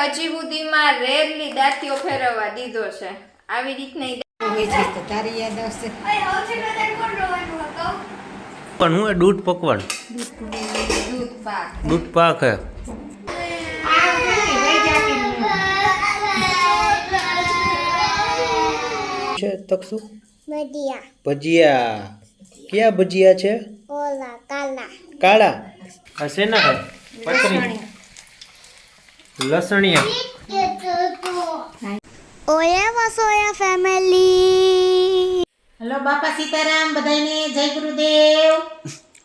હજી સુધીમાં રેરલી દાંતીઓ ફેરવવા દીધો છે. આવી રીતના હોય છે તો તારી યાદ આવશે. પણ હું એ દૂધ પકવાન. દૂધ પાક. દૂધ પાક હે. છે તકસુ? ભજીયા. ભજીયા. ક્યાં ભજીયા છે? cala. કાળા? હશે ના પતરી લસણિયા. Oye, Vasoya family. હલો બાપા સીતારામ બધાને જય ગુરુદેવ.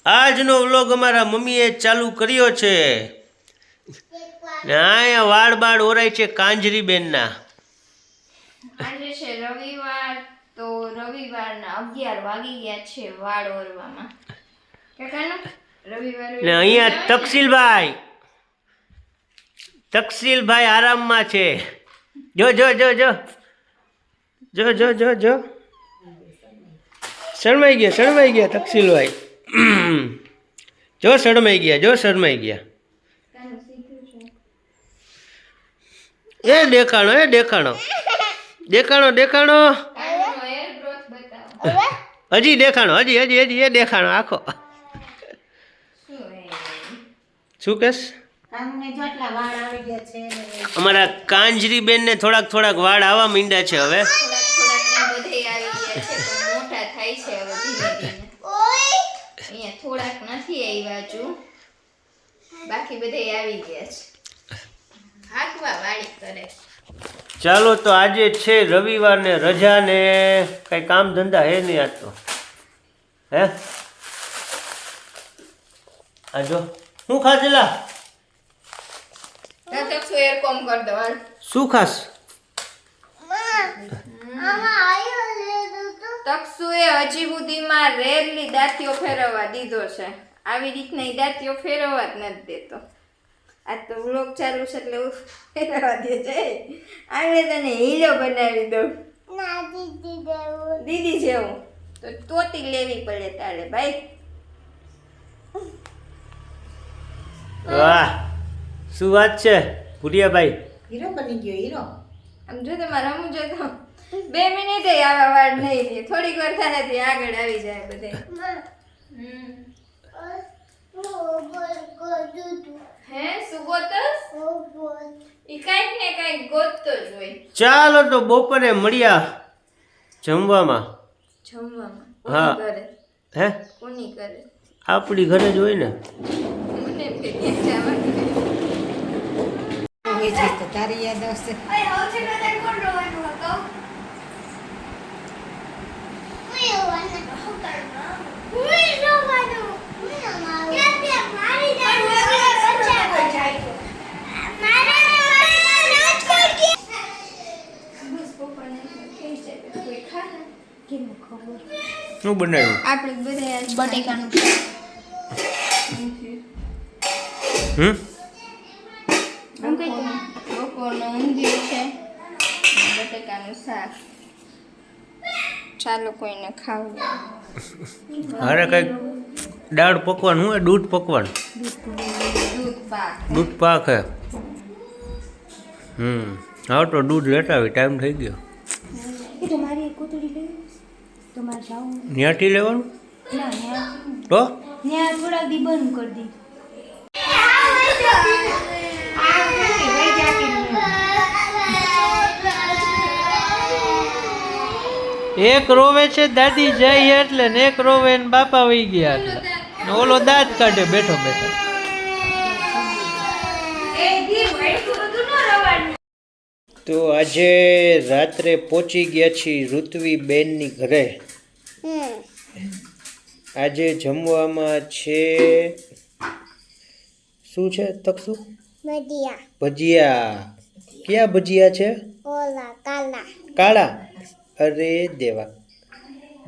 આજનો વ્લોગ અમારા મમ્મીએ ચાલુ કર્યો છે. ને અહીંયા વાળ બાળ ઓરાય છે કાંજરી બેનના આજે છે રવિવાર તો રવિવારના અગિયાર વાગી ગયા છે વાળ ઓરવામાં. કાકાનું રવિવાર ને અહીંયા તકસીલભાઈ તકસીલભાઈ આરામમાં છે. જો જો જો જો. જો જો જો જો. શરમાઈ ગયા શરમાઈ ગયા તકસીલભાઈ જો શરમાઈ ગયા જો શરમાઈ ગયા. એ દેખાણો એ દેખાણો. દેખાણો દેખાણો. હજી દેખાણો હજી હજી હજી એ દેખાણો આખો. શું એ? અમારા કાંજરી બેન ને થોડાક થોડાક વાળ આવવા માંડ્યા છે હવે. ચાલો તો આજે છે રવિવાર ને રજા ને કઈ કામ ધંધા હે નહીં આજ તો. હે? આજો શું ખાધેલા? શું એર કોમ કર દો હાલ. શું ખાસ? તકસુએ હજી સુધીમાં રેરલી દાંતીઓ ફેરવવા દીધો છે. આવી રીતના દાંતીઓ ફેરવવા જ નથી દેતો. આ તો વ્લોગ ચાલુ છે એટલે ફેરવવા દે છે. આગળ તને હીરો બનાવી દઉં. દીદી જેવું. તો તોતી લેવી પડે તારે ભાઈ. વાહ. શું વાત છે? ભુરિયાભાઈ હીરો બની ગયો હીરો. આમ જો તમારે રમવું જો તો બે મિનિટે આવા વાળ નહીં લે થોડીક વાર થાયથી આગળ આવી જાય બધે. હમ. હે શું ગોતસ ઈ કાંઈક ને કાંઈક ગોતતો જ હોય. ચાલો તો બપોરે મળ્યા જમવામાં. જમવામાં? હા. હે? કોની કરે આપણી ઘરે જ હોય ને. તારી યાદ આવશે શું બનાવ્યું આપણે બધા બટેકાનું હમ બટેકાનું શાક. ચાલો કોઈને ખાવું. અરે કઈ દાળ પકવાન હું દૂધ પકવાન? દૂધ પાક. દૂધ હે. હમ હા તો દૂધ લેતા આવી ટાઈમ થઈ ગયો. ત્યાંથી લેવાનું? ના તો? થોડાક દી બંધ કરી દીધું એક રોવે છે દાદી જાય એટલે ને એક રોવે ને બાપા વહી ગયા એટલે. ઓલો દાંત કાઢે બેઠો બેઠો. તો આજે રાત્રે પહોંચી ગયા છીએ ઋત્વી બેનની ઘરે. આજે જમવામાં છે શું છે તકસુ? ભજીયા. ભજીયા. કયા ભજીયા છે? ઓલા cala. કાળા? અરે દેવા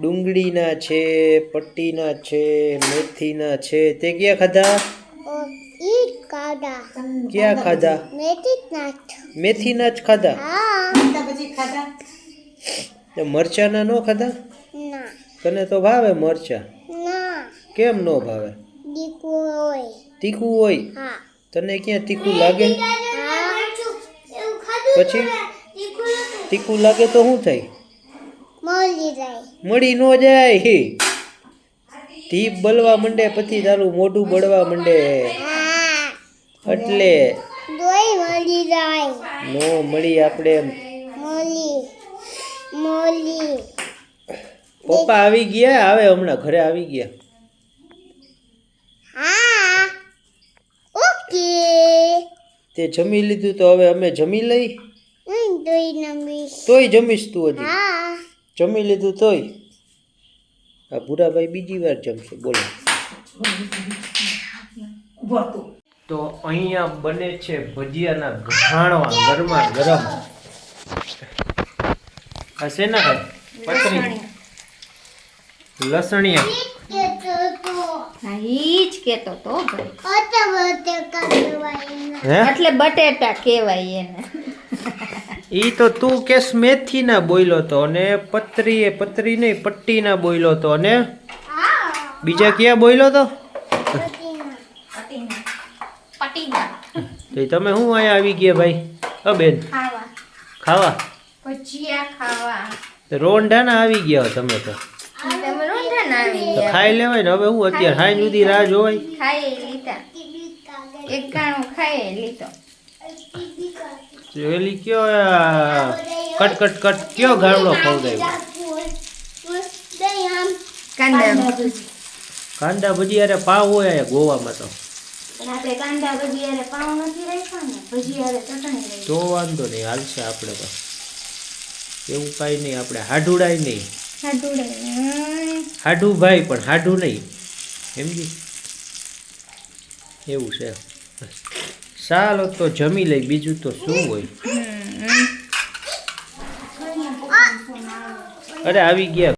ડુંગળીના છે પટ્ટીના છે મેથીના છે તે ક્યાં ખાધા? ક્યાં ખાધા? મેથીના જ. ખાધા? Ah, કાંદા ખાધા? મરચાના ન ખાધા? તને તો ભાવે મરચા. કેમ ન ભાવે. તીખું હોય. તને ક્યાં તીખું લાગે? પછી? તીખું લાગે તો શું થાય? મળી ન જાય. ધીપ બળવા માંડે પછી તારું મોઢું બળવા માંડે. એટલે નો મળી આપણે પપ્પા આવી ગયા આવે હમણાં ઘરે આવી ગયા. તે જમી લીધું તો હવે અમે જમી લઈ? તોય જમીશ તું હજી. જમી લીધું તોય આ ભૂરાભાઈ બીજી વાર જમશે બોલો. તો અહીંયા બને છે ભજીયાના ઘાણવા ગરમા ગરમ. હશે ને પતરી લસણિયા. ઈ જ કેતો તો એટલે બટેટા કહેવાય એને. ઈ તો તું કેસ મેથી ના બોયલો તો અને પતરી એ પતરી નહીં પટ્ટી ના બોયલો તો અને બીજા ક્યાં બોયલો તો? તો તમે શું અહીંયા આવી ગયા ભાઈ? અ બેન. ખાવા. રોંઢાના આવી ગયા તમે તો. ખાઈ લેવાય ને હવે હું અત્યારે ખાઈ સુધી રાહ જોવાય? ખાઈ લીધા. એક ખાઈ લીધો. પેલી કયો કટ કટ કટ કયો ગામડો ખવડાવ્યો? કાંદા કાંદા ભજીયારે પાવ હોય ગોવામાં તો. તો વાંધો નહીં હાલશે આપણે તો. એવું કાંઈ નહીં આપણે હાડુડાય નહીં. હાડુડે ભાઈ પણ હાડું નહીં. એમજી એવું છે. ચાલો તો જમી લઈ બીજું તો શું હોય? અરે આવી ગયા.